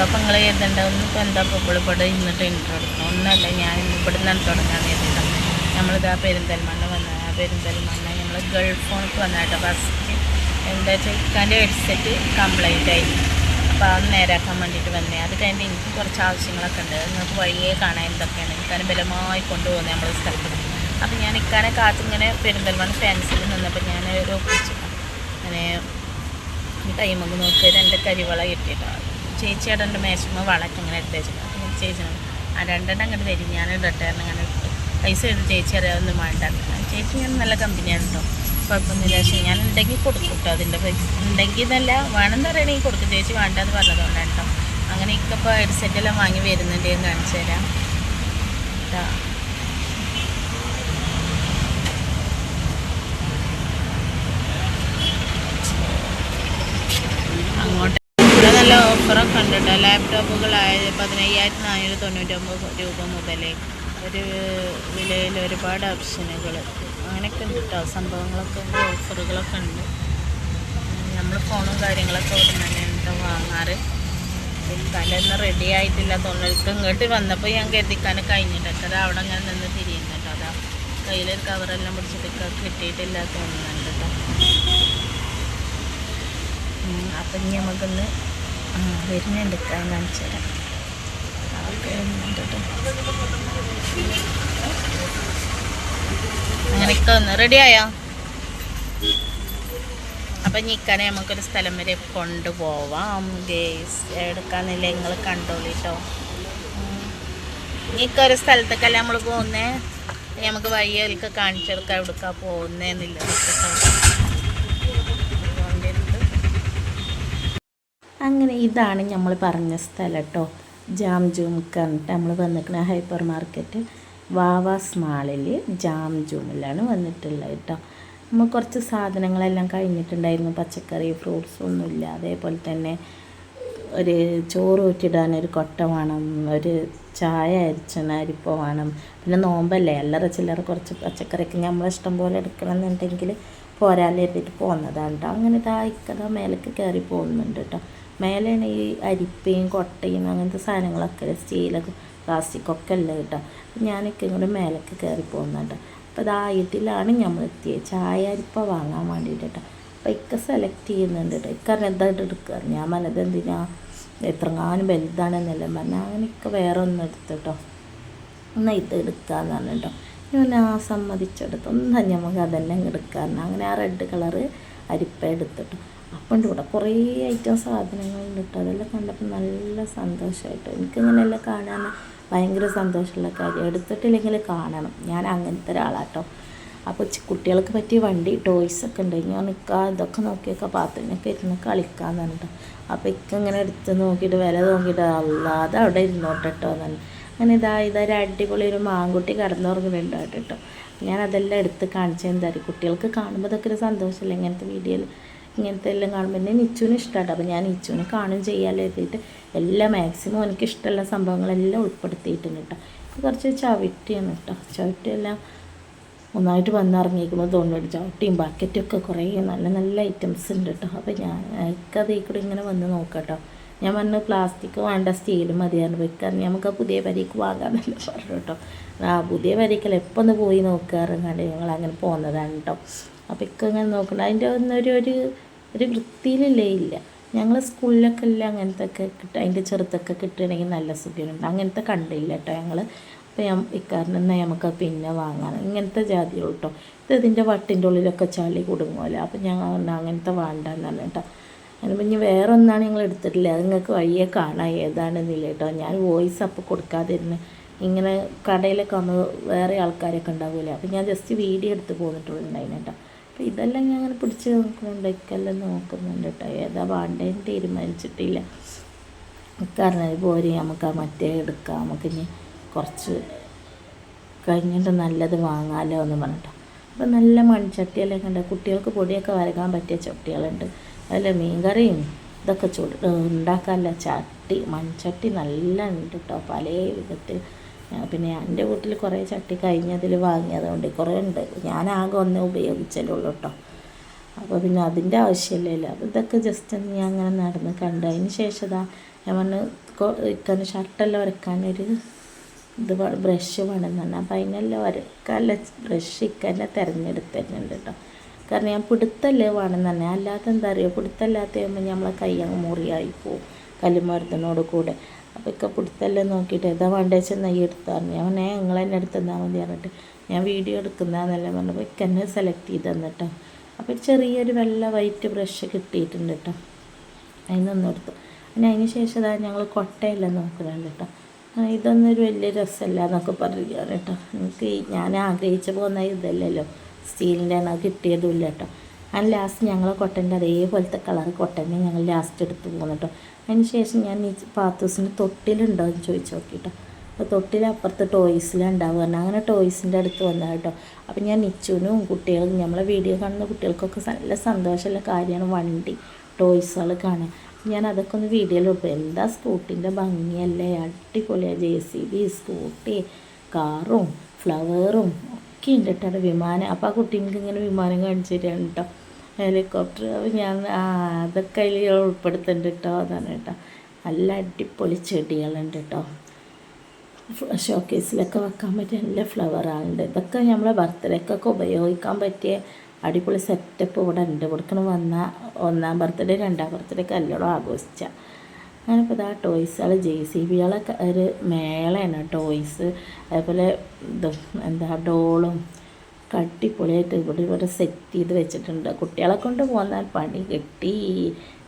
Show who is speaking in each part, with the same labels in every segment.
Speaker 1: കൂട്ടുകാരെ അസ്സാം വലൈക്കും അപ്പം നിങ്ങൾ എഴുതണ്ടാവും ഇപ്പോൾ എന്താ ഇപ്പോൾ ഇവിടെ ഇന്നിട്ട് ഇൻട്രോ എടുക്കണം. ഒന്നല്ല ഞാൻ ഇവിടെ നിന്നാണ് തുടങ്ങാൻ എഴുതിയത്. നമ്മളിതാ പെരിന്തൽമണ്ണ വന്ന ആ പെരിന്തൽമണ്ണ നമ്മൾ ഗൾഫ് ഫോണിക്ക് വന്നാട്ടോ ഫസ്റ്റ് എന്താ വെച്ചാൽ ഇക്കാന്റെ ഹെഡ്സെറ്റ് കംപ്ലൈന്റ് ആയി. അപ്പോൾ അത് നേരാക്കാൻ വേണ്ടിയിട്ട് വന്നേ. അത് കഴിഞ്ഞ് എനിക്ക് കുറച്ച് ആവശ്യങ്ങളൊക്കെ ഉണ്ട്. നിങ്ങൾക്ക് വഴിയേ കാണാൻ എന്തൊക്കെയാണ്? ഇക്കാനെ ബലമായി കൊണ്ടുപോകുന്നത് നമ്മളെ സ്ഥലത്ത്. അപ്പോൾ ഞാൻ ഇക്കാനെ കാത്തിങ്ങനെ പെരിന്തൽമണ്ണ ഫാൻസിൽ നിന്നപ്പോൾ ഞാൻ ഒരു അങ്ങനെ ടൈമൊക്കെ നോക്ക് രണ്ട് കരിവള കിട്ടിയിട്ടാണ്. ചേച്ചിയുടെ എന്റെ മേശമ്മ വളക്ക് ഇങ്ങനെ എടുത്ത് വെച്ചിട്ടുണ്ട് ചേച്ചി ആ രണ്ടെണ്ണം അങ്ങോട്ട് തരും. ഞാൻ ഇടട്ടെ എന്ന് അങ്ങനെ പൈസ എടുത്ത് ചേച്ചി അറിയാവുന്ന വേണ്ട. ചേച്ചി ഞാൻ നല്ല കമ്പനിയാണ് കേട്ടോ കുഴപ്പമൊന്നുമില്ല. പക്ഷേ ഞാൻ ഉണ്ടെങ്കിൽ കൊടുക്കും കേട്ടോ അതിന്റെ പൈസ. ഉണ്ടെങ്കിൽ എന്നല്ല വേണമെന്ന് പറയണമെങ്കിൽ കൊടുക്കും. ചേച്ചി വേണ്ടെന്ന് പറഞ്ഞതുകൊണ്ടാണ് കേട്ടോ അങ്ങനെ ഇക്കപ്പോൾ ഹെഡ്സെറ്റെല്ലാം വാങ്ങി വരുന്നുണ്ട് ഞാൻ കാണിച്ചു തരാം. കേട്ടോ അങ്ങോട്ട് ഇവിടെ നല്ല ഓഫറൊക്കെ ഉണ്ട് കേട്ടോ ലാപ്ടോപ്പുകളായ പതിനയ്യായിരത്തി നാനൂറ്റി തൊണ്ണൂറ്റൊമ്പത് രൂപ മുതൽ ഒരു വിലയിൽ ഒരുപാട് ഓപ്ഷനുകൾ അങ്ങനെയൊക്കെ ഉണ്ട് കേട്ടോ സംഭവങ്ങളൊക്കെ ഉണ്ട് ഓഫറുകളൊക്കെ ഉണ്ട്. നമ്മൾ ഫോണും കാര്യങ്ങളൊക്കെ ഇവിടെ തന്നെ ഉണ്ട് വാങ്ങാറ്. തലേന്ന് റെഡി ആയിട്ടില്ല. തൊണ്ണൂറ്റി ഇങ്ങോട്ട് വന്നപ്പോൾ ഞാൻ കരുതിക്കാനും കഴിഞ്ഞിട്ടൊക്കെ അത് അവിടെ അങ്ങനെ നിന്ന് തിരിയുന്നുണ്ട് അതാ കയ്യിലൊരു കവറെല്ലാം പിടിച്ചിട്ട് കിട്ടിയിട്ടില്ല തോന്നുന്നുണ്ട് കേട്ടോ അപ്പം ഇനി നമുക്കൊന്ന് വരുന്നുണ്ട് ഞാൻ കാണിച്ചു തരാം. അങ്ങനെയൊക്കെ ഒന്ന് റെഡിയായോ അപ്പം ഇനി ഇക്കാനെ നമുക്കൊരു സ്ഥലം വരെ കൊണ്ടുപോവാം ഗേസ് എടുക്കാന്നില്ല നിങ്ങൾ കണ്ടോളിട്ടോ ഒരു സ്ഥലത്തേക്കല്ല നമ്മൾ പോകുന്നേ നമുക്ക് വഴിയൊക്കെ കാണിച്ചെടുക്കാം എടുക്കാൻ പോകുന്നേന്നില്ല കേട്ടോ അതുകൊണ്ടിരുന്ന് അങ്ങനെ ഇതാണ് നമ്മൾ പറഞ്ഞ സ്ഥലം കേട്ടോ ജാം ജൂം കണ്ടിട്ട് നമ്മൾ വന്നിരിക്കുന്ന ഹൈപ്പർ മാർക്കറ്റ് വാവാസ് മാളിൽ ജാം ജൂമിലാണ് വന്നിട്ടുള്ളത് കേട്ടോ നമ്മൾ കുറച്ച് സാധനങ്ങളെല്ലാം കഴിഞ്ഞിട്ടുണ്ടായിരുന്നു. പച്ചക്കറി ഫ്രൂട്ട്സ് ഒന്നുമില്ല. അതേപോലെ തന്നെ ഒരു ചോറ് ഊറ്റിടാൻ ഒരു കൊട്ട വേണം ഒരു ചായ അരിച്ചണ അരിപ്പ വേണം. പിന്നെ നോമ്പല്ലേ? അല്ലറ ചില്ലറ കുറച്ച് പച്ചക്കറിക്ക് നമ്മൾ ഇഷ്ടം പോലെ എടുക്കണം എന്നുണ്ടെങ്കിൽ പോരാലെ എത്തിയിട്ട് പോകുന്നതാണ് കേട്ടോ അങ്ങനെ താഴ്ക്കഥ മേലേക്ക് കയറി പോകുന്നുണ്ട് കേട്ടോ മേലെയാണ് ഈ അരിപ്പയും കൊട്ടയും അങ്ങനത്തെ സാധനങ്ങളൊക്കെ സ്റ്റീലൊക്കെ പ്ലാസ്റ്റിക്കൊക്കെ അല്ല കേട്ടോ. അപ്പം ഞാനൊക്കെ ഇങ്ങോട്ട് മേലേക്ക് കയറി പോകുന്നുണ്ട് അപ്പോൾ ഇതാ ഇതിലാണ് നമ്മൾ എത്തിയത്. ചായ അരിപ്പ വാങ്ങാൻ വേണ്ടിയിട്ട് കേട്ടോ. അപ്പോൾ ഇക്ക സെലക്ട് ചെയ്യുന്നുണ്ട് കേട്ടോ. ഇക്കറിന് എന്തായിട്ട് എടുക്കുക ഞാൻ മനത് എന്തിനാ? എത്രങ്ങാനും വലുതാണെന്നെല്ലാം പറഞ്ഞാൽ അങ്ങനെ ഇക്ക വേറെ ഒന്നും എടുത്തു കേട്ടോ. എന്നാൽ ഇത് എടുക്കാന്ന് പറഞ്ഞു കേട്ടോ. ഞാൻ ആ സമ്മതിച്ചെടുത്ത്. ഒന്നാ നമുക്ക് അതെല്ലാം എടുക്കാറുണ്ട് അങ്ങനെ ആ റെഡ് കളറ് അരിപ്പ എടുത്തിട്ടു അപ്പം ഉണ്ട് ഇവിടെ കുറേ ഐറ്റം സാധനങ്ങളുണ്ട് കേട്ടോ അതെല്ലാം കണ്ടപ്പോൾ നല്ല സന്തോഷമായിട്ട് എനിക്കിങ്ങനെയെല്ലാം കാണാൻ ഭയങ്കര സന്തോഷമുള്ള കാര്യം. എടുത്തിട്ടില്ലെങ്കിൽ കാണണം. ഞാൻ അങ്ങനത്തെ ഒരാളാട്ടോ. അപ്പോൾ കുട്ടികൾക്ക് പറ്റിയ വണ്ടി ടോയ്സ് ഒക്കെ ഉണ്ട്. ഞാൻ നിൽക്കുക ഇതൊക്കെ നോക്കിയൊക്കെ പാത്രത്തിനൊക്കെ ഇരുന്ന് കളിക്കാന്ന് പറഞ്ഞിട്ട് അപ്പോൾ ഇക്ക ഇങ്ങനെ എടുത്ത് നോക്കിയിട്ട് വില നോക്കിയിട്ട് അല്ലാതെ അവിടെ ഇരുന്നോട്ടെ കേട്ടോ എന്നാണ്. അങ്ങനെ ഇതാ ഇതൊരു അടിപൊളി ഒരു മാങ്കുട്ടി കടന്നുറങ്ങുന്നുണ്ട് കേട്ടോ ഞാൻ അതെല്ലാം എടുത്ത് കാണിച്ചു എന്തായാലും കുട്ടികൾക്ക് കാണുമ്പോൾ ഇതൊക്കെ ഒരു സന്തോഷമല്ലേ? ഇങ്ങനത്തെ വീഡിയോയിൽ ഇങ്ങനത്തെ എല്ലാം കാണുമ്പോൾ എന്നെ നിച്ചുവിന് ഇഷ്ടമാണ് അപ്പോൾ ഞാൻ നിച്ചുവിനെ കാണും ചെയ്യാമല്ലോ എഴുതിയിട്ട് എല്ലാം മാക്സിമം എനിക്ക് ഇഷ്ടമുള്ള സംഭവങ്ങളെല്ലാം ഉൾപ്പെടുത്തിയിട്ടുണ്ട് കേട്ടോ. ഇത് കുറച്ച് ചവിട്ടിയാണ് കേട്ടോ. ചവിട്ടിയെല്ലാം ഒന്നായിട്ട് വന്നിറങ്ങിയിരിക്കുമ്പോൾ തോന്നുന്നു ചവിട്ടിയും ഒക്കെ കുറേ നല്ല നല്ല ഐറ്റംസ് ഉണ്ട് കേട്ടോ. അപ്പോൾ ഞാൻ എനിക്കത് കൂടെ ഇങ്ങനെ വന്ന് നോക്കാം ഞാൻ പറഞ്ഞു പ്ലാസ്റ്റിക് വേണ്ട സ്റ്റീൽ മതിയാണ് വെക്കാൻ നമുക്ക് പുതിയ വരിക്ക് വാങ്ങാമെന്നല്ല പറഞ്ഞു കേട്ടോ. ആ പുതിയ വരിക്കല്ല എപ്പോൾ ഒന്ന് പോയി നോക്കാറുണ്ട് ഞങ്ങൾ അങ്ങനെ പോകുന്നതാണ് കേട്ടോ. അപ്പോൾ ഇക്കങ്ങനെ നോക്കണം അതിന്റെ ഒന്നൊരു ഒരു ഒരു വൃത്തിയിലല്ലേ ഇല്ല. ഞങ്ങൾ സ്കൂളിലൊക്കെ എല്ലാം അങ്ങനത്തെ ഒക്കെ കിട്ടുക അതിന്റെ ചെറുത്തൊക്കെ കിട്ടുകയാണെങ്കിൽ നല്ല സുഖമുണ്ട് അങ്ങനത്തെ കണ്ടില്ല കേട്ടോ ഞങ്ങൾ അപ്പോൾ ഞാൻ എന്നാൽ നമുക്ക് പിന്നെ വാങ്ങാൻ ഇങ്ങനത്തെ ജാതിയുള്ളൂ കേട്ടോ. ഇത് ഇതിന്റെ വട്ടിന്റെ ഉള്ളിലൊക്കെ ചളി കുടുങ്ങുമല്ലോ. അപ്പോൾ ഞാൻ അങ്ങനത്തെ അങ്ങനത്തെ പറഞ്ഞു കേട്ടോ. അതിന് ഇനി വേറെ ഒന്നാണ് ഞങ്ങൾ എടുത്തിട്ടില്ല. അത് നിങ്ങൾക്ക് വഴിയെ കാണാം. ഏതാണെന്നില്ല കേട്ടോ. ഞാൻ വോയിസ് അപ്പ് കൊടുക്കാതിരുന്ന്. ഇങ്ങനെ കടയിലൊക്കെ വന്ന് വേറെ ആൾക്കാരൊക്കെ ഉണ്ടാവില്ലേ അപ്പോൾ ഞാൻ ജസ്റ്റ് വീഡിയോ എടുത്ത് പോന്നിട്ടുണ്ടായിരുന്നു കേട്ടോ. അപ്പോൾ ഇതെല്ലാം ഞാൻ അങ്ങനെ പിടിച്ച് നോക്കുന്നുണ്ട്. ഇക്കെല്ലാം നോക്കുന്നുണ്ട് കേട്ടോ ഏതാ വേണ്ടതെന്ന് തീരുമാനിച്ചിട്ടില്ല. കാരണം പോരെ നമുക്ക് ആ മറ്റേ എടുക്കാം. നമുക്ക് ഇനി കുറച്ച് കഴിഞ്ഞിട്ട് നല്ലത് വാങ്ങാമല്ലോ എന്ന് പറഞ്ഞിട്ട്. അപ്പോൾ നല്ല മൺചട്ടിയെല്ലാം കണ്ട കുട്ടികൾക്ക് പൊടിയൊക്കെ വരക്കാൻ പറ്റിയ ചട്ടികളുണ്ട്. അതിൽ മീൻകറിയും ഇതൊക്കെ ചൂട് ഉണ്ടാക്കാനുള്ള ചട്ടി മൺചട്ടി നല്ല ഉണ്ട് കേട്ടോ പല വിധത്തിൽ പിന്നെ എന്റെ വീട്ടിൽ കുറേ ചട്ടി കഴിഞ്ഞതിൽ വാങ്ങിയതുകൊണ്ട് കുറേ ഉണ്ട്. ഞാൻ ആകെ ഒന്നേ കേട്ടോ. അപ്പോൾ പിന്നെ അതിന്റെ ആവശ്യമില്ലല്ലോ അപ്പോൾ ഇതൊക്കെ ജസ്റ്റ് ഞാൻ അങ്ങനെ നടന്ന് കണ്ടു. അതിന് ശേഷം ഇതാ ഞാൻ പറഞ്ഞു ഇരിക്കാൻ ഷർട്ടെല്ലാം വരയ്ക്കാനൊരു ഇത് ബ്രഷ് വേണമെന്ന് അപ്പം അതിനെല്ലാം വരക്കാനുള്ള ബ്രഷ് ഇക്കന്നെ തിരഞ്ഞെടുത്തിട്ടുണ്ട് കേട്ടോ. കാരണം ഞാൻ പിടുത്തല്ലേ വേണമെന്ന് തന്നെ അല്ലാത്ത എന്താ അറിയുക പിടുത്തല്ലാത്ത നമ്മളെ കൈ അങ്ങ് മുറിയായി പോവും. കല്ലുമരുന്നിനോട് കൂടെ. അപ്പോൾ ഇക്ക പിടുത്തല്ലേ നോക്കിയിട്ട് ഏതാ വേണ്ടത് വെച്ചാൽ നെയ്യ് ഞാൻ പറഞ്ഞാൽ നിങ്ങൾ തന്നെ എടുത്തെന്നാൽ മതി പറഞ്ഞിട്ട് ഞാൻ വീഡിയോ എടുക്കുന്നതെന്നല്ലേ പറഞ്ഞപ്പോൾ ഇക്ക എന്നെ സെലക്ട് ചെയ്ത് തന്നിട്ടോ. അപ്പോൾ ചെറിയൊരു വെള്ള വൈറ്റ് ബ്രഷ് കിട്ടിയിട്ടുണ്ട് കേട്ടോ അതിൽ എടുത്തു. പിന്നെ അതിന് ശേഷം അതാ ഞങ്ങൾ കൊട്ടയെല്ലാം നോക്കുന്നുണ്ട് കേട്ടോ ഇതൊന്നൊരു വലിയ രസമല്ല എന്നൊക്കെ പറയുകയാണ് കേട്ടോ എനിക്ക് ഞാൻ ആഗ്രഹിച്ചു പോകുന്ന ഇതല്ലല്ലോ. സ്റ്റീലിന്റെ ആണ് കിട്ടിയതുമില്ല കേട്ടോ അതിന് ലാസ്റ്റ് ഞങ്ങൾ കൊട്ടന്റെ അതേപോലത്തെ കളർ കൊട്ടനെ ഞങ്ങൾ ലാസ്റ്റ് എടുത്ത് പോകുന്നുട്ടോ അതിന് ശേഷം ഞാൻ ഈ പാത്തൂസിന്റെ തൊട്ടിലുണ്ടോ എന്ന് ചോദിച്ചു നോക്കിട്ടോ. അപ്പോൾ തൊട്ടിലപ്പുറത്ത് ടോയ്സിലുണ്ടാവുക അങ്ങനെ ടോയ്സിന്റെ അടുത്ത് വന്നാൽ കേട്ടോ അപ്പം ഞാൻ നിച്ചുവിനും കുട്ടികളും നമ്മളെ വീഡിയോ കാണുന്ന കുട്ടികൾക്കൊക്കെ നല്ല സന്തോഷമുള്ള കാര്യമാണ് വണ്ടി ടോയ്സുകൾ കാണാൻ ഞാൻ അതൊക്കെ ഒന്ന് വീഡിയോയിൽ ഇട്ടു. എന്താ സ്കൂട്ടിന്റെ ഭംഗിയല്ലേ? അടിപൊളിയാണ് ജെ സി ബി സ്കൂട്ടി കാറും ഫ്ലവറും ഒക്കെ ഉണ്ട് കേട്ടോ വിമാനം. അപ്പോൾ ആ കുട്ടികൾക്ക് ഇങ്ങനെ വിമാനം കാണിച്ചു തരാണ് കേട്ടോ ഹെലികോപ്റ്റർ. അപ്പോൾ ഞാൻ അതൊക്കെ അതിൽ ഉൾപ്പെടുത്തുന്നുണ്ട് കേട്ടോ അതാണ് കേട്ടോ നല്ല അടിപൊളി ചെടികളുണ്ട് കേട്ടോ ഷോക്കേസിലൊക്കെ വെക്കാൻ പറ്റിയ നല്ല ഫ്ലവറാണുണ്ട് ഇതൊക്കെ നമ്മളെ ബർത്ത്ഡേക്കൊക്കെ ഉപയോഗിക്കാൻ പറ്റിയ അടിപൊളി സെറ്റപ്പ് ഇവിടെ ഉണ്ട്. കൊടുക്കണം വന്ന ഒന്നാം ബർത്ത്ഡേ രണ്ടാം ബർത്ത്ഡേക്ക് കല്യാണം ആഘോഷിച്ച. അങ്ങനെ ഇപ്പോൾ ഇതാ ടോയ്സുകൾ ജെ സി ബികളൊക്കെ ഒരു മേളയാണ് ടോയ്സ് അതേപോലെ എന്താ ഡോളും കട്ടിപ്പൊളിയായിട്ട് ഇവിടെ ഇവിടെ സെറ്റ് ചെയ്ത് വെച്ചിട്ടുണ്ട്. കുട്ടികളെ കൊണ്ട് പോന്നാൽ പണി കിട്ടി.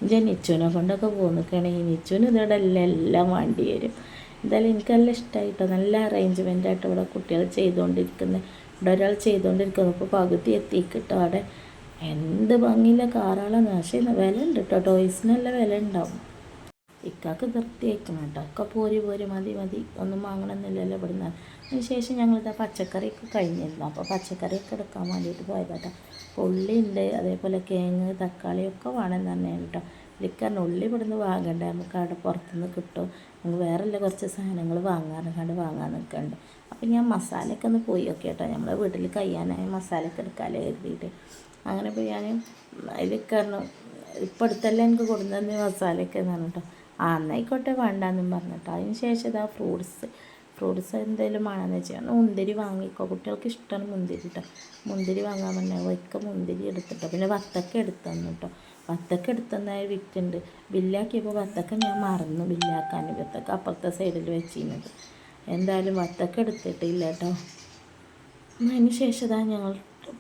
Speaker 1: എന്റെ നിച്ചുവിനെ കൊണ്ടൊക്കെ പോകുന്നൊക്കെയാണെങ്കിൽ നിച്ചുവിന് ഇതിവിടെ എല്ലാം എല്ലാം വേണ്ടി വരും. എന്തായാലും എനിക്കെല്ലാം ഇഷ്ടമായിട്ടോ നല്ല അറേഞ്ച്മെന്റ് ആയിട്ട് ഇവിടെ കുട്ടികൾ ചെയ്തുകൊണ്ടിരിക്കുന്നത് ഇവിടെ ഒരാൾ ചെയ്തുകൊണ്ടിരിക്കുന്നു. ഇപ്പോൾ പകുതി എത്തിക്കിട്ടോ അവിടെ. എന്ത് ഭംഗിയില്ല കാറാളാണ് പക്ഷേ വില ഉണ്ട് കേട്ടോ. ടോയ്സിനല്ല വില ഉണ്ടാവും. ഇക്കാക്ക് നിർത്തിയേക്കണം കേട്ടോ. ഒക്കെ പോരി പോരി മതി മതി. ഒന്നും വാങ്ങണമെന്നില്ലല്ലോ ഇവിടുന്ന്. അതിന് ശേഷം ഞങ്ങളിതാ പച്ചക്കറിയൊക്കെ കഴിഞ്ഞിരുന്നു. അപ്പോൾ പച്ചക്കറിയൊക്കെ എടുക്കാൻ വേണ്ടിയിട്ട് പോയതാട്ടോ ഉള്ളി ഉണ്ട്. അതേപോലെ കേങ്ങ് തക്കാളി ഒക്കെ വേണം തന്നെയാണ് കേട്ടോ. ഇരിക്കാൻ ഉള്ളി ഇവിടുന്ന് വാങ്ങണ്ട? നമുക്ക് അവിടെ പുറത്തുനിന്ന് കിട്ടും. നമുക്ക് വേറെല്ല കുറച്ച് സാധനങ്ങൾ വാങ്ങാറുണ്ട് വാങ്ങാൻ നിൽക്കുന്നുണ്ട് അപ്പം ഞാൻ മസാലയൊക്കെ ഒന്ന് പോയി നോക്കി കേട്ടോ. നമ്മളെ വീട്ടിൽ കയ്യാനായ മസാലയൊക്കെ എടുക്കാമല്ലോ കരുതിയിട്ട്. അങ്ങനെ ഇപ്പോൾ ഞാൻ അതിൽ ഇപ്പം അടുത്തല്ലേ എനിക്ക് കൊടുക്കുന്ന മസാലയൊക്കെ എന്നാണ് കേട്ടോ. ആ എന്നായിക്കോട്ടെ വേണ്ടാന്നും പറഞ്ഞിട്ട്. അതിന് ശേഷം ഇതാ ഫ്രൂട്ട്സ്. ഫ്രൂട്ട്സ് എന്തെങ്കിലും വേണമെന്ന് വെച്ചാൽ മുന്തിരി വാങ്ങിക്കോ. കുട്ടികൾക്ക് ഇഷ്ടമാണ് മുന്തിരി കേട്ടോ മുന്തിരി വാങ്ങാൻ പറഞ്ഞാൽ വൈക്ക മുന്തിരി എടുത്തിട്ടോ. പിന്നെ വത്തക്ക എടുത്തു കേട്ടോ വത്തക്ക എടുത്തന്നായ വിറ്റുണ്ട്. ബില്ലാക്കിയപ്പോൾ വത്തക്ക ഞാൻ മറന്നു ബില്ലാക്കാൻ. വത്തക്ക അപ്പുറത്തെ സൈഡിൽ വെച്ചിരുന്നത്. എന്തായാലും വത്തക്ക എടുത്തിട്ടില്ല കേട്ടോ അതിന് ശേഷം ഞങ്ങൾ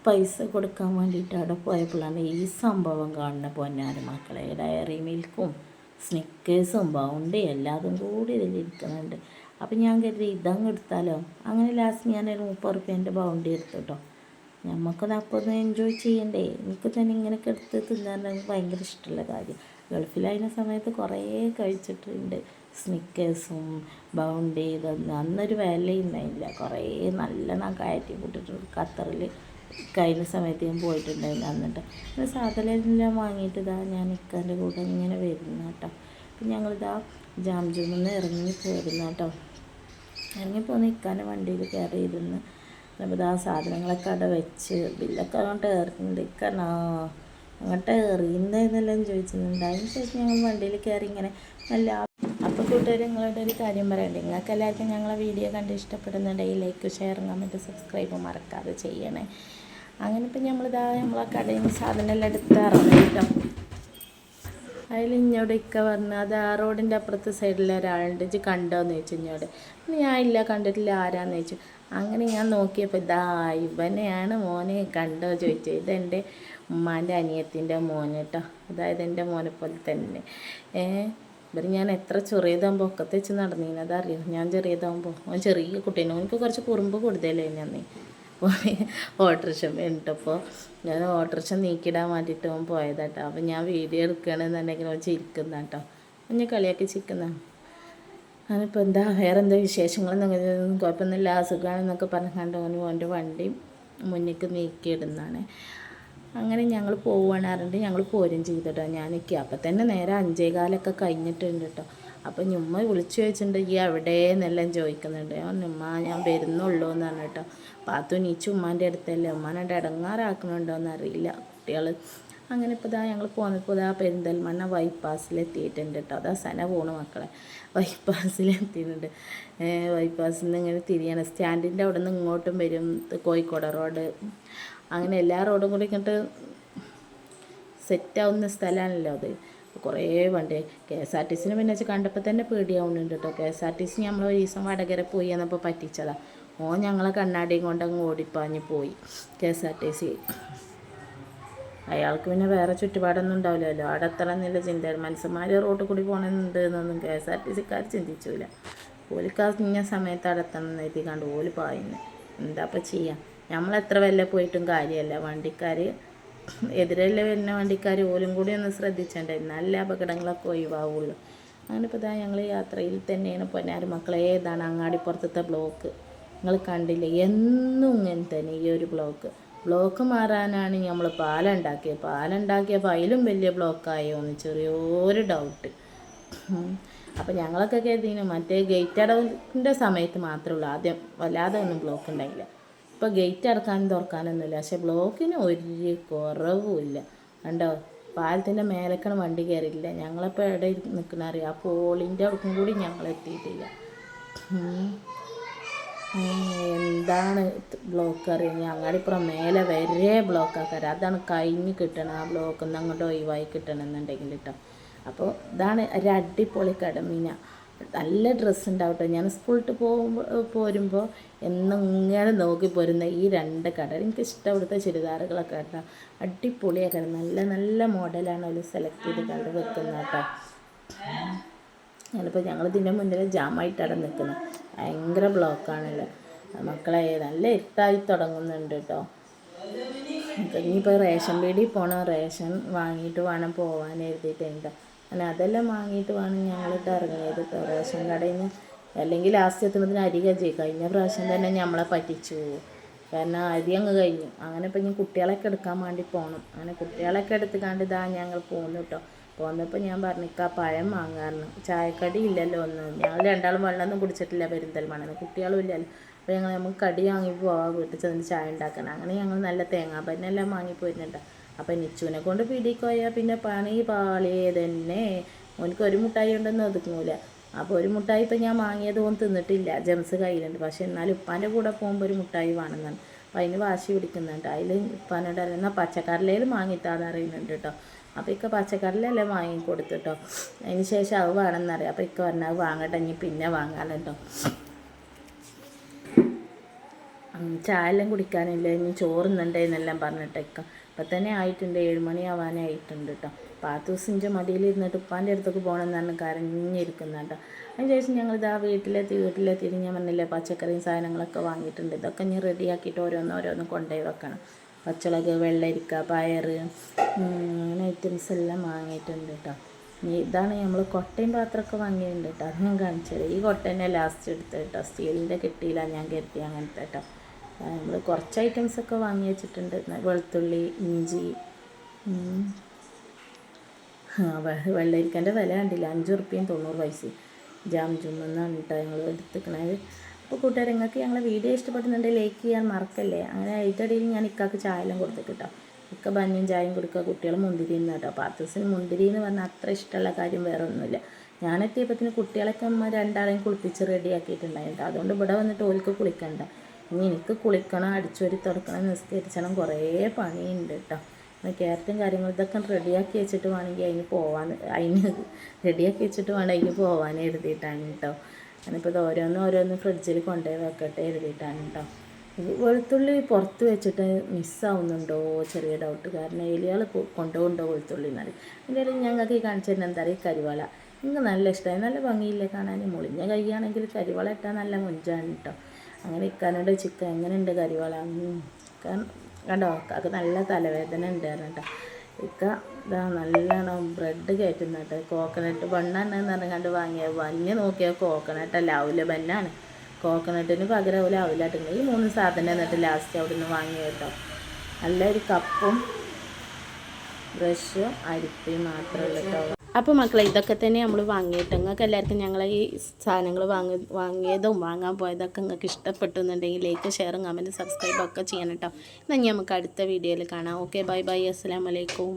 Speaker 1: പൈസ കൊടുക്കാൻ വേണ്ടിയിട്ട് അവിടെ പോയപ്പോഴാണ് ഈ സംഭവം കാണുന്ന പൊന്നാര മക്കളെ ഡയറി മിൽക്കും സ്നിക്കേഴ്സും ബൗണ്ടി എല്ലാതും കൂടി ഇതിലിരിക്കുന്നുണ്ട് അപ്പം ഞാൻ കരുതി ഇതങ്ങ് എടുത്താലോ? അങ്ങനെ ലാസ്റ്റ് ഞാൻ ഒരു മുപ്പത് റുപ്യേന്റെ ബൗണ്ടി എടുത്തു കേട്ടോ നമുക്കത് അപ്പോൾ ഒന്ന് എൻജോയ് ചെയ്യണ്ടേ? എനിക്ക് തന്നെ ഇങ്ങനെയൊക്കെ എടുത്ത് തിന്നാൻ ഭയങ്കര ഇഷ്ടമുള്ള കാര്യം. ഗൾഫിലായിരുന്ന സമയത്ത് കുറേ കഴിച്ചിട്ടുണ്ട്. സ്നിക്കേഴ്സും ബൗണ്ടി ഇതൊന്നും അന്നൊരു വിലയുണ്ടായില്ല. കുറേ നല്ല കയറ്റി കൂട്ടിട്ടുണ്ട് ഖത്തറിൽ കഴിഞ്ഞ സമയത്ത് ഞാൻ പോയിട്ടുണ്ടായിരുന്നു എന്നിട്ട്. പിന്നെ സാധനമെല്ലാം വാങ്ങിയിട്ട് ഇതാ ഞാൻ ഇക്കാന്റെ കൂടെ ഇങ്ങനെ വരുന്ന കേട്ടോ. അപ്പം ഞങ്ങളിതാ ജാം ജൂമിൽ ഇറങ്ങി പോരുന്ന കേട്ടോ. ഇറങ്ങിപ്പോന്ന് ഇക്കാന്റെ വണ്ടിയിൽ കയറിയിരുന്ന് അപ്പോൾ ഇതാ സാധനങ്ങളൊക്കെ അവിടെ വെച്ച് ബില്ലൊക്കെ അങ്ങോട്ട് ഏറിയിട്ടുണ്ട്. ഇക്കാനോ അങ്ങോട്ട് എറിയുന്നതെന്നെല്ലാം ചോദിച്ചിട്ടുണ്ട്. അതിന് ശേഷം ഞങ്ങൾ വണ്ടിയിൽ കയറി ഇങ്ങനെ നല്ല അപ്പോൾ കൂട്ടുകാർ നിങ്ങളോട് ഒരു കാര്യം പറയണ്ടേ? നിങ്ങൾക്ക് എല്ലാവർക്കും ഞങ്ങളെ വീഡിയോ കണ്ട് ഇഷ്ടപ്പെടുന്നുണ്ടെങ്കിൽ ലൈക്ക് ഷെയർ കമന്റ് സബ്സ്ക്രൈബ് മറക്കാതെ ചെയ്യണേ. അങ്ങനെ ഇപ്പം നമ്മളിതാ നമ്മളെ കടയിൽ നിന്ന് സാധനമെല്ലാം എടുത്ത് ഇറങ്ങിട്ടോ അതിൽ ഇഞ്ഞോട് ഇക്ക പറഞ്ഞു അത് ആ റോഡിന്റെ അപ്പുറത്തെ സൈഡിൽ ഒരാളുണ്ട്. ഇജ്ജ് കണ്ടോന്ന് ചോദിച്ചു ഇഞ്ഞോട്. ഞാൻ ഇല്ല കണ്ടിട്ടില്ല ആരാന്ന് ചോദിച്ചു. അങ്ങനെ ഞാൻ നോക്കിയപ്പോൾ ഇതാ ഇവനെയാണ് മോനെ കണ്ടോ ചോദിച്ചു. ഇതെന്റെ ഉമ്മാന്റെ അനിയത്തിന്റെ മോന് കേട്ടോ അതായത് എന്റെ മോനെ പോലെ തന്നെ. ഏ ഇവർ ഞാൻ എത്ര ചെറിയതാകുമ്പോൾ ഒക്കത്തെ വെച്ച് നടന്നീനതറിയോ ഞാൻ ചെറിയതാകുമ്പോൾ ഓൻ ചെറിയ കുട്ടീനെ. എനിക്ക് കുറച്ച് കുറുമ്പ് കൂടുതലേ ഞാൻ ഓട്ടോറിക്ഷ വേണ്ടിട്ടപ്പോൾ ഞാൻ ഓട്ടോറിക്ഷ നീക്കിടാൻ വേണ്ടിയിട്ട് അവൻ പോയതാട്ടോ. അപ്പം ഞാൻ വീഡിയോ എടുക്കുകയാണെന്നുണ്ടെങ്കിൽ അവൻ ചിരിക്കുന്ന കേട്ടോ ഞാൻ കളിയാക്കി ചിരിക്കുന്ന. ഞാനിപ്പോൾ എന്താ വേറെ എന്താ വിശേഷങ്ങളൊന്നും കുഴപ്പമൊന്നുമില്ല അസുഖമാണെന്നൊക്കെ പറഞ്ഞുകൊണ്ട് അവന് അവന്റെ വണ്ടി മുന്നിലേക്ക് നീക്കിയിടുന്നതാണ്. അങ്ങനെ ഞങ്ങൾ പോവുകയാണ് പറഞ്ഞിട്ട് ഞങ്ങൾ പോരും ചെയ്തിട്ടോ നിൽക്കുക അപ്പം തന്നെ നേരെ അഞ്ചേകാലൊക്കെ കഴിഞ്ഞിട്ടുണ്ട് കേട്ടോ. അപ്പം ഞുമ്മ വിളിച്ചു ചോദിച്ചിട്ടുണ്ട് ഈ എവിടെയെന്നെല്ലാം ചോദിക്കുന്നുണ്ട്. ഉമ്മ ഞാൻ വരുന്നുള്ളൂ എന്നാണ് കേട്ടോ. പാത്തു നീച്ചു ഉമ്മാന്റെ അടുത്തല്ലേ ഉമ്മാനെ ഇടങ്ങാറാക്കണുണ്ടോ എന്നറിയില്ല കുട്ടികൾ അങ്ങനെ ഇപ്പോൾ ഇതാ ഞങ്ങൾ പോന്നപ്പോൾ ഇതാ പെരിന്തൽമണ്ണ ബൈപ്പാസിലെത്തിയിട്ടുണ്ട് കേട്ടോ. അതാ സന പോണു മക്കളെ. ബൈപ്പാസിലെത്തിയിട്ടുണ്ട് ബൈപ്പാസിൽ നിന്ന് ഇങ്ങനെ തിരിയണം. സ്റ്റാൻഡിന്റെ അവിടെ നിന്ന് ഇങ്ങോട്ടും വരും. കോഴിക്കോട് റോഡ്. അങ്ങനെ എല്ലാ റോഡും കൂടി ഇങ്ങോട്ട് സെറ്റാവുന്ന സ്ഥലമാണല്ലോ അത്. കുറേ വണ്ടി. കെ എസ് ആർ ടി സിനെ പിന്നെ വെച്ച് കണ്ടപ്പോൾ തന്നെ പേടിയാവുന്നുണ്ട് കേട്ടോ K S R T C നമ്മൾ ഒരു ദിവസം വടകര പോയി എന്നപ്പോൾ പറ്റിച്ചതാണ് ഓ ഞങ്ങളെ കണ്ണാടിയും കൊണ്ട് അങ്ങ് ഓടിപ്പാഞ്ഞ് പോയി K S R T C. അയാൾക്ക് പിന്നെ വേറെ ചുറ്റുപാടൊന്നും ഉണ്ടാവില്ലല്ലോ. അവിടെ എത്തണം നല്ല ചിന്ത മനുഷ്യന്മാർ റോഡിൽ കൂടി പോകണമെന്നുണ്ട് എന്നൊന്നും കെ എസ് ആർ ടി സിക്കാർ ചിന്തിച്ചില്ല ഓലിക്കാ ഇന്ന സമയത്ത് അവിടെ എത്തണം എന്ന് എഴുതി കണ്ട് ഓൽ പായുന്നു എന്താ ചെയ്യാം? നമ്മൾ എത്ര വല്ല പോയിട്ടും കാര്യമല്ല വണ്ടിക്കാർ എതിരല്ല വരുന്ന വണ്ടിക്കാർ ഓലും കൂടി ഒന്ന് ശ്രദ്ധിച്ചേണ്ട? നല്ല അപകടങ്ങളൊക്കെ ഒഴിവാവുള്ളൂ. അങ്ങനെ ഇപ്പോൾ ഇതാ ഞങ്ങൾ യാത്രയിൽ തന്നെയാണ്. പൊന്നാർ മക്കളെ ഏതാണ് അങ്ങാടിപ്പുറത്തത്തെ ബ്ലോക്ക്. നിങ്ങൾ കണ്ടില്ല? എന്നും ഇങ്ങനെ തന്നെ ഈ ഒരു ബ്ലോക്ക്. ബ്ലോക്ക് മാറാനാണ് നമ്മൾ പാലുണ്ടാക്കിയത് പാലുണ്ടാക്കിയപ്പോൾ അതിലും വലിയ ബ്ലോക്കായോ എന്ന് ചെറിയൊരു ഡൗട്ട് അപ്പോൾ ഞങ്ങളൊക്കെ കരുതിന് മറ്റേ ഗേറ്റ് അടവിന്റെ സമയത്ത് മാത്രമേ ഉള്ളൂ. ആദ്യം വല്ലാതെ ഒന്നും ബ്ലോക്ക് ഉണ്ടായില്ല. ഇപ്പോൾ ഗേറ്റ് അടക്കാനും തുറക്കാനൊന്നുമില്ല. പക്ഷെ ബ്ലോക്കിന് ഒരു കുറവുമില്ല. കണ്ടോ? പാലത്തിന്റെ മേലേക്കാണ് വണ്ടി കയറിയില്ല ഞങ്ങളിപ്പോൾ എവിടെ നിൽക്കണ അറിയാം? ആ പോളിന്റെ അവിടെ കൂടി ഞങ്ങൾ എത്തിയിട്ടില്ല. എന്താണ് ബ്ലോക്ക് അറിയാം? ഞങ്ങളിപ്പുറം മേലെ വരെ ബ്ലോക്ക് ആക്കാറ്. അതാണ് കഴിഞ്ഞ് കിട്ടണം ആ ബ്ലോക്ക് നിന്ന് അങ്ങോട്ട് ഒഴിവായി കിട്ടണം എന്നുണ്ടെങ്കിൽ കേട്ടോ അപ്പോൾ ഇതാണ് ഒരു അടിപൊളി കടമീന. നല്ല ഡ്രസ്സ് ഉണ്ടാവട്ടെ. ഞാൻ സ്കൂളിട്ട് പോകുമ്പോൾ പോരുമ്പോൾ എന്നിങ്ങനെ നോക്കി പോരുന്ന ഈ രണ്ട് കട എനിക്ക് ഇഷ്ടപ്പെടുത്ത ചുരിദാറുകളൊക്കെ കേട്ടോ. അടിപൊളിയൊക്കെ നല്ല നല്ല മോഡലാണ് അവർ സെലക്ട് ചെയ്ത് കണ്ട് വെക്കുന്നത് കേട്ടോ. ഞാനിപ്പോൾ ഞങ്ങൾ ഇതിന്റെ മുന്നിൽ ജാമായിട്ടാണ് നിൽക്കുന്നത് ഭയങ്കര ബ്ലോക്കാണല്ലോ മക്കളെ നല്ല ഇട്ടായി തുടങ്ങുന്നുണ്ട് കേട്ടോ. ഇനിയിപ്പോൾ റേഷൻ പീടിയിൽ പോകണം റേഷൻ വാങ്ങിയിട്ട് വേണം പോകാൻ എഴുതിയിട്ടുണ്ട് അങ്ങനെ അതെല്ലാം വാങ്ങിയിട്ട് വേണം ഞങ്ങളിട്ട് ഇറങ്ങിയത്. റേഷൻ കടയിൽ നിന്ന് അല്ലെങ്കിൽ ലാസ്റ്റ് എത്തുന്നതിന് അരി കജി. കഴിഞ്ഞ പ്രാവശ്യം തന്നെ നമ്മളെ പറ്റിച്ചു. കാരണം അരി അങ്ങ് കഴിഞ്ഞു. അങ്ങനെ ഇപ്പം ഇനി കുട്ടികളൊക്കെ എടുക്കാൻ വേണ്ടി പോകണം അങ്ങനെ കുട്ടികളൊക്കെ എടുത്ത് കണ്ട് ഇതാ ഞങ്ങൾ പോന്നു കേട്ടോ പോന്നപ്പോൾ ഞാൻ പറഞ്ഞിക്ക പഴം വാങ്ങാറുണ്ട് ചായക്കടി ഇല്ലല്ലോ ഒന്ന് ഞങ്ങൾ രണ്ടാളും വെള്ളമൊന്നും കുടിച്ചിട്ടില്ല പെരിന്തൽമണ്ണ കുട്ടികളും ഇല്ലല്ലോ. അപ്പോൾ ഞങ്ങൾ നമുക്ക് കടി വാങ്ങി പോവാം വീട്ടിൽ ചെന്ന് ചായ ഉണ്ടാക്കണം അങ്ങനെ ഞങ്ങൾ നല്ല തേങ്ങാപ്പന്നെല്ലാം വാങ്ങി പോയിരുന്നുണ്ട് അപ്പം നിച്ചുവിനെ കൊണ്ട് പിടിക്കോയാൽ പിന്നെ പണി പാളിയത് തന്നെ ഓനക്ക് ഒരു മുട്ടായി ഉണ്ടെന്ന് ഒതുങ്ങൂല. അപ്പോൾ ഒരു മുട്ടായി ഇപ്പം ഞാൻ വാങ്ങിയത് ഓൻ തിന്നിട്ടില്ല. ജംസ് കയ്യിലുണ്ട്. പക്ഷേ എന്നാലും ഉപ്പാന്റെ കൂടെ പോകുമ്പോൾ ഒരു മുട്ടായി വേണമെന്നാണ്. അപ്പം അതിന് വാശി പിടിക്കുന്നുണ്ട്. അതിൽ ഉപ്പാനോട് അറിയുന്ന പച്ചക്കറിലേലും വാങ്ങിത്താന്ന് അറിയുന്നുണ്ട് കേട്ടോ അപ്പോൾ ഇക്ക പച്ചക്കറിലെല്ലാം വാങ്ങി കൊടുത്തിട്ടോ അതിന് ശേഷം അത് വേണമെന്നറിയാം അപ്പോൾ ഇക്ക പറഞ്ഞാൽ അത് വാങ്ങട്ടെ ഇനി പിന്നെ വാങ്ങാനുണ്ടോ ചായ എല്ലാം കുടിക്കാനില്ല? ഇനി ചോറുന്നുണ്ട് എന്നെല്ലാം ഇപ്പം തന്നെ ആയിട്ടുണ്ട് ഏഴുമണി ആവാനായിട്ടുണ്ട് കേട്ടോ അപ്പോൾ ആ ദിവസം എന്റെ മടിയിലിരുന്നിട്ട് ഉപ്പാന്റെ അടുത്തേക്ക് പോകണമെന്നാണ് കരഞ്ഞിരിക്കുന്നത് കരഞ്ഞിരിക്കുന്ന കേട്ടോ അതിന് ശേഷം ഞങ്ങൾ ഇതാ വീട്ടിലെത്തി വീട്ടിലെത്തി ഞാൻ പറഞ്ഞില്ലേ പച്ചക്കറിയും സാധനങ്ങളൊക്കെ വാങ്ങിയിട്ടുണ്ട്. ഇതൊക്കെ ഞാൻ റെഡിയാക്കിയിട്ട് ഓരോന്ന് ഓരോന്ന് കൊണ്ടുപോയി വെക്കണം. പച്ചളക് വെള്ളരിക്ക പയർ അങ്ങനെ ഐറ്റംസ് എല്ലാം വാങ്ങിയിട്ടുണ്ട് കേട്ടോ ഇതാണ് നമ്മൾ കൊട്ടയും പാത്രമൊക്കെ വാങ്ങിയിട്ടുണ്ട് കേട്ടോ അത് ഞാൻ കാണിച്ചത് ഈ കൊട്ട തന്നെ ലാസ്റ്റ് എടുത്ത് കേട്ടോ സ്റ്റീലിന്റെ കിട്ടിയില്ല ഞാൻ കരുതി അങ്ങനത്തെ കേട്ടോ നമ്മൾ കുറച്ച് ഐറ്റംസ് ഒക്കെ വാങ്ങി വെച്ചിട്ടുണ്ട്. വെളുത്തുള്ളി ഇഞ്ചി വെള്ളരിക്കന്റെ വില കണ്ടില്ല. അഞ്ച് ഉറുപ്പ്യയും തൊണ്ണൂറ് പൈസ ജാം ജുമെന്നാണ് കേട്ടോ ഞങ്ങൾ എടുത്തിക്കണത്. അപ്പോൾ കൂട്ടുകാർ നിങ്ങൾക്ക് ഞങ്ങളെ വീഡിയോ ഇഷ്ടപ്പെടുന്നുണ്ടെങ്കിൽ ലൈക്ക് ചെയ്യാൻ മറക്കല്ലേ? അങ്ങനെ അതിന്റെ ഞാൻ ഇക്കാക്ക് ചായയെല്ലാം കൊടുത്തു കൊടുത്തിട്ട് കേട്ടോ ഇക്ക ബന്നിയും ചായയും കൊടുക്കുക കുട്ടികൾ മുന്തിരി എന്ന് കേട്ടോ പാത്തൂസിന് മുന്തിരി എന്ന് പറഞ്ഞാൽ അത്ര ഇഷ്ടമുള്ള കാര്യം വേറെ ഒന്നുമില്ല. ഞാനെത്തിയപ്പോഴത്തേന് കുട്ടികളൊക്കെ അമ്മ രണ്ടാളെയും കുളിപ്പിച്ച് റെഡിയാക്കിയിട്ടുണ്ടായിരുന്നു അതുകൊണ്ട് ഇവിടെ വന്നിട്ട് ഓൽക്ക് കുളിക്കണ്ട. ഇനി എനിക്ക് കുളിക്കണം അടിച്ചുവരി തുടക്കണം നിസ്കരിച്ചണം കുറേ പണിയുണ്ട് കേട്ടോ പിന്നെ ക്യാരറ്റും കാര്യങ്ങളും ഇതൊക്കെ റെഡിയാക്കി വെച്ചിട്ട് വേണമെങ്കിൽ അതിന് പോവാൻ അതിന് റെഡിയാക്കി വെച്ചിട്ട് വേണം അതിന് പോവാൻ എഴുതിയിട്ടാണ് കേട്ടോ ഞാനിപ്പോൾ ഇത് ഓരോന്ന് ഓരോന്ന് ഫ്രിഡ്ജിൽ കൊണ്ടുപോയി വെക്കട്ടെ എഴുതിയിട്ടാണ് കേട്ടോ വെളുത്തുള്ളി പുറത്ത് വെച്ചിട്ട് മിസ്സാവുന്നുണ്ടോ? ചെറിയ ഡൗട്ട് കാരണം എലിയാൾ കൊണ്ടുപോകുന്നുണ്ടോ വെളുത്തുള്ളി എന്നറിയും എന്തായാലും ഞങ്ങൾക്ക് ഈ കാണിച്ചു തന്നെ എന്താ പറയുക കരിവാള. നിങ്ങൾക്ക് നല്ല ഇഷ്ടമായി നല്ല ഭംഗിയില്ലേ കാണാൻ മുളിഞ്ഞ കൈയാണെങ്കിൽ കരിവാള ഇട്ടാൽ നല്ല മുഞ്ചാണ് കേട്ടോ അങ്ങനെ ഇക്കാനോട് ചിക്കൻ എങ്ങനെയുണ്ട് കരിവാള? കണ്ടോ? അത് നല്ല തലവേദന ഉണ്ടായിരുന്നു കേട്ടോ ഇക്ക ഇതാ നല്ലോണം ബ്രെഡ് കയറ്റുന്ന കേട്ടോ. കോക്കനട്ട് ബണ്ണാണെന്ന് പറഞ്ഞുകൊണ്ട് വാങ്ങിയ. വന്യ നോക്കിയ കോക്കനട്ട് അല്ല അവല ബന്നാണ് കോക്കനട്ടിന് പകരം അവല അവലാട്ടുണ്ട് ഈ മൂന്ന് സാധനം എന്നിട്ട് ലാസ്റ്റ് അവിടെ നിന്ന് വാങ്ങി കേട്ടോ. നല്ലൊരു കപ്പും ബ്രഷും അരിപ്പയും മാത്രമേ ഉള്ളൂ കേട്ടോ. അപ്പോൾ മക്കളെ ഇതൊക്കെ തന്നെ നമ്മൾ വാങ്ങിയിട്ട് നിങ്ങൾക്ക് എല്ലാവർക്കും ഞങ്ങൾ ഈ സാധനങ്ങൾ വാങ്ങി വാങ്ങിയതും വാങ്ങാൻ പോയതൊക്കെ നിങ്ങൾക്ക് ഇഷ്ടപ്പെട്ടുന്നുണ്ടെങ്കിൽ ലൈക്ക് ഷെയറും കമന്റ് സബ്സ്ക്രൈബ് ഒക്കെ ചെയ്യണം കേട്ടോ എന്നാൽ നമുക്ക് അടുത്ത വീഡിയോയിൽ കാണാം. ഓക്കെ ബൈ ബൈ അസ്സാം വലൈക്കും